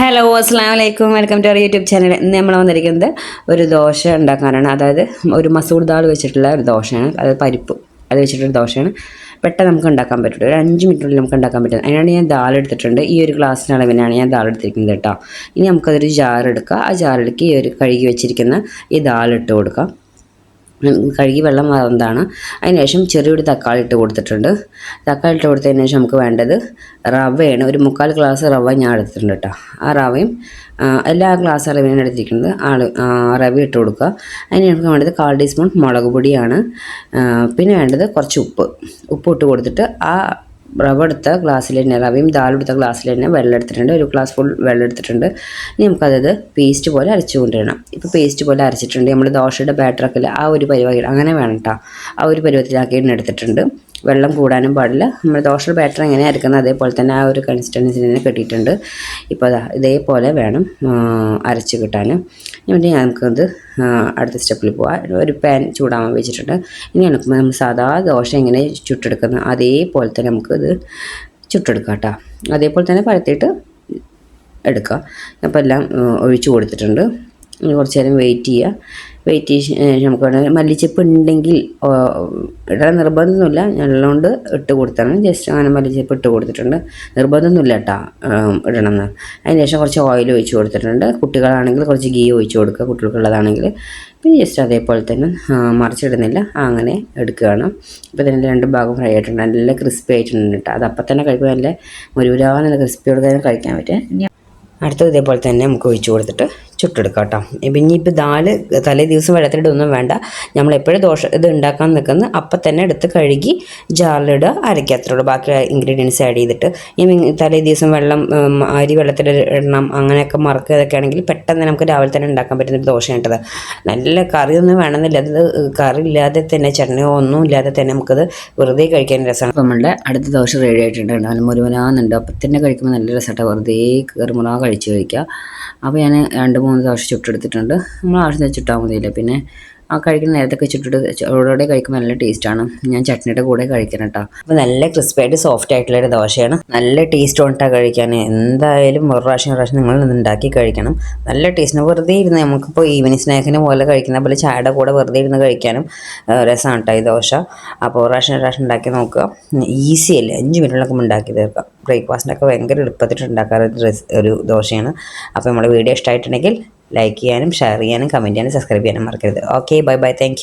Hello അസ്സാം വലൈക്കും welcome to our YouTube channel ഇന്ന് നമ്മൾ വന്നിരിക്കുന്നത് ഒരു ദോശ ഉണ്ടാക്കാനാണ്. അതായത് ഒരു മസൂർ ദാൾ വെച്ചിട്ടുള്ള ഒരു ദോശയാണ്. അതായത് പരിപ്പ്. അത് വെച്ചിട്ടൊരു ദോശയാണ്. പെട്ടെന്ന് നമുക്ക് ഉണ്ടാക്കാൻ പറ്റുള്ളൂ ഒരു അഞ്ച് മിനിറ്റിനുള്ളിൽ നമുക്ക് ഉണ്ടാക്കാൻ പറ്റും. അതിനാണ് ഞാൻ ദാൽ എടുത്തിട്ടുണ്ട്. ഈ ഒരു ഗ്ലാസ്സിന് അളവിനാണ് ഞാൻ ദാൾ എടുത്തിരിക്കുന്നത് കേട്ടോ. ഇനി നമുക്കതൊരു ജാർ എടുക്കുക ആ ജാറിലേക്ക് ഈ ഒരു കഴുകി വെച്ചിരിക്കുന്ന ഈ ദാൽ ഇട്ട് കൊടുക്കാം. കഴുകി വെള്ളം മാറുന്നതാണ് അതിനുശേഷം ചെറിയൊരു തക്കാളി ഇട്ട് കൊടുത്തിട്ടുണ്ട്. തക്കാളി ഇട്ട് കൊടുത്തതിന് ശേഷം നമുക്ക് വേണ്ടത് റവയാണ്. ഒരു മുക്കാൽ ഗ്ലാസ് റവ ഞാൻ എടുത്തിട്ടുണ്ട് കേട്ടോ. ആ റവയും എല്ലാ ഗ്ലാസ് റവയാണ് എടുത്തിരിക്കുന്നത്. ആൾ റവ ഇട്ട് കൊടുക്കുക. അതിന് നമുക്ക് വേണ്ടത് കാൽ ടീസ്പൂൺ മുളക് പൊടിയാണ്. പിന്നെ വേണ്ടത് കുറച്ച് ഉപ്പ്. ഉപ്പ് ഇട്ട് കൊടുത്തിട്ട് ആ റവ എടുത്ത ഗ്ലാസ്സിൽ തന്നെ റവയും ദാൽ എടുത്ത ഗ്ലാസ്സിൽ തന്നെ വെള്ളം എടുത്തിട്ടുണ്ട്. ഒരു ഗ്ലാസ് ഫുൾ വെള്ളം എടുത്തിട്ടുണ്ട്. ഇനി നമുക്കത് പേസ്റ്റ് പോലെ അരച്ചു കൊണ്ടുവരണം. ഇപ്പോൾ പേസ്റ്റ് പോലെ അരച്ചിട്ടുണ്ട്. നമ്മൾ ദോശയുടെ ബാറ്ററൊക്കെ ആ ഒരു പരിപാടി അങ്ങനെ വേണം കേട്ടോ ആ ഒരു പരുവത്തിലാക്കി എടുത്തിട്ടുണ്ട്. വെള്ളം കൂടാനും പാടില്ല. നമ്മൾ ദോശ ബാറ്റർ എങ്ങനെ അരക്കുന്നത്? അതേപോലെ തന്നെ ആ ഒരു കൺസിസ്റ്റൻസി തന്നെ കിട്ടിയിട്ടുണ്ട്. ഇപ്പോൾ അതാ ഇതേപോലെ വേണം അരച്ച് കിട്ടാൻ ഇനി നമുക്കത് അടുത്ത സ്റ്റെപ്പിൽ പോവാം. ഒരു പാൻ ചൂടാവാൻ വെച്ചിട്ടുണ്ട്. ഇനി നമുക്ക് നമ്മൾ സാധാ ദോശ എങ്ങനെ ചുട്ടെടുക്കുന്നത്? അതേപോലെ തന്നെ നമുക്കത് ചുട്ടെടുക്കാം കേട്ടോ. അതേപോലെ തന്നെ പരത്തിയിട്ട് എടുക്കുക അപ്പോൾ എല്ലാം ഒഴിച്ചു കൊടുത്തിട്ടുണ്ട്. കുറച്ച് നേരം വെയിറ്റ് ചെയ്യുക വെയിറ്റ് ചെയ്ത് നമുക്ക് വേണമെങ്കിൽ മല്ലിച്ചപ്പ് ഉണ്ടെങ്കിൽ ഇടാൻ നിർബന്ധമൊന്നുമില്ല ഞങ്ങളുകൊണ്ട് ഇട്ട് കൊടുത്താണ് ജസ്റ്റ് അങ്ങനെ മല്ലിച്ചപ്പ് ഇട്ട് കൊടുത്തിട്ടുണ്ട്. നിർബന്ധമൊന്നുമില്ല കേട്ടോ ഇടണമെന്ന് അതിന് ശേഷം കുറച്ച് ഓയിൽ ഒഴിച്ച് കൊടുത്തിട്ടുണ്ട്. കുട്ടികളാണെങ്കിൽ കുറച്ച് ഗീ ഒഴിച്ച് കൊടുക്കുക. കുട്ടികൾക്കുള്ളതാണെങ്കിൽ പിന്നെ ജസ്റ്റ് അതേപോലെ തന്നെ മറിച്ചിടുന്നില്ല. അങ്ങനെ എടുക്കുകയാണ്. ഇപ്പോൾ ഇതിന്റെ രണ്ട് ഭാഗം ഫ്രൈ ആയിട്ടുണ്ട്. നല്ല ക്രിസ്പി ആയിട്ടുണ്ട് കേട്ടോ അത് അപ്പം തന്നെ കഴിക്കുമ്പോൾ നല്ല മുരുകുരാന്നുള്ള ക്രിസ്പിയോട് കൊടുക്കാൻ കഴിക്കാൻ പറ്റും. ഇനി അടുത്തത് ഇതേപോലെ തന്നെ നമുക്ക് ഒഴിച്ച് കൊടുത്തിട്ട് ചുട്ടെടുക്കാം കേട്ടോ ഇപ്പം ഇനിയിപ്പോൾ ദാൽ തലേ ദിവസം വെള്ളത്തിലിടൊന്നും വേണ്ട. നമ്മൾ എപ്പോഴും ദോശ ഇത് ഉണ്ടാക്കാൻ നിൽക്കുന്നത് അപ്പം തന്നെ എടുത്ത് കഴുകി ജാറിലിടുക അരയ്ക്കുക. അത്രേ ഉള്ളൂ. ബാക്കി ഇൻഗ്രീഡിയൻസ് ആഡ് ചെയ്തിട്ട്. ഇനി തലേ ദിവസം വെള്ളം അരി വെള്ളത്തിൽ ഇടണം അങ്ങനെയൊക്കെ മറക്കുക ഇതൊക്കെ ആണെങ്കിൽ പെട്ടെന്ന് നമുക്ക് രാവിലെ തന്നെ ഉണ്ടാക്കാൻ പറ്റുന്ന ഒരു ദോശയായിട്ടത് നല്ല കറിയൊന്നും വേണമെന്നില്ല. അത് കറി ഇല്ലാതെ തന്നെ ചട്നിയോ ഒന്നും ഇല്ലാതെ തന്നെ നമുക്കത് വെറുതെ കഴിക്കാൻ രസമാണ്. അപ്പോൾ നമ്മളുടെ അടുത്ത ദോശ റെഡി ആയിട്ടുണ്ട് നല്ല മുരുവനാന്നുണ്ട്. അപ്പം തന്നെ കഴിക്കുമ്പോൾ നല്ല രസമായിട്ട് വെറുതെ കയറുമുറ കഴിച്ച് കഴിക്കുക. അപ്പോൾ ഞാൻ രണ്ട് ദോശ ചുട്ടെടുത്തിട്ടുണ്ട്. നമ്മൾ ആവശ്യത്തിന് ചുട്ടാൽ മതിയില്ല. പിന്നെ ആ കഴിക്കുന്ന നേരത്തൊക്കെ ചുട്ടിട്ട് ചോറോടെ കഴിക്കുമ്പോൾ നല്ല ടേസ്റ്റാണ് ഞാൻ ചട്നിയുടെ കൂടെ കഴിക്കണം കേട്ടോ അപ്പോൾ നല്ല ക്രിസ്പി സോഫ്റ്റ് ആയിട്ടുള്ള ഒരു ദോശയാണ്. നല്ല ടേസ്റ്റ് കൊണ്ടാണ് കഴിക്കാൻ എന്തായാലും ഒരു പ്രാവശ്യം പ്രാവശ്യം നിങ്ങൾ ഉണ്ടാക്കി കഴിക്കണം. നല്ല ടേസ്റ്റിന് വെറുതെ ഇരുന്ന് നമുക്കിപ്പോൾ ഈവനിങ് സ്നാക്കിന് പോലെ കഴിക്കുന്ന പോലെ ചായയുടെ കൂടെ വെറുതെ ഇരുന്ന് കഴിക്കാനും രസമാണ് കേട്ടോ ഈ ദോശ. അപ്പോൾ ഒരു പ്രാവശ്യം പ്രാവശ്യം ഉണ്ടാക്കി നോക്കുക. ഈസി അല്ലേ? അഞ്ച് മിനിറ്റിലൊക്കെ ഉണ്ടാക്കി തീർക്കാം. ബ്രേക്ക്ഫാസ്റ്റിനൊക്കെ ഭയങ്കര എളുപ്പത്തിൽ ഉണ്ടാക്കാറ് ഒരു ദോശയാണ്. അപ്പോൾ നമ്മുടെ വീഡിയോ ഇഷ്ടമായിട്ടുണ്ടെങ്കിൽ ലൈക്ക് ചെയ്യാനും ഷെയർ ചെയ്യാനും കമന്റ് ചെയ്യാനും സബ്സ്ക്രൈബ് ചെയ്യാനും മറക്കരുത്. Okay bye bye thank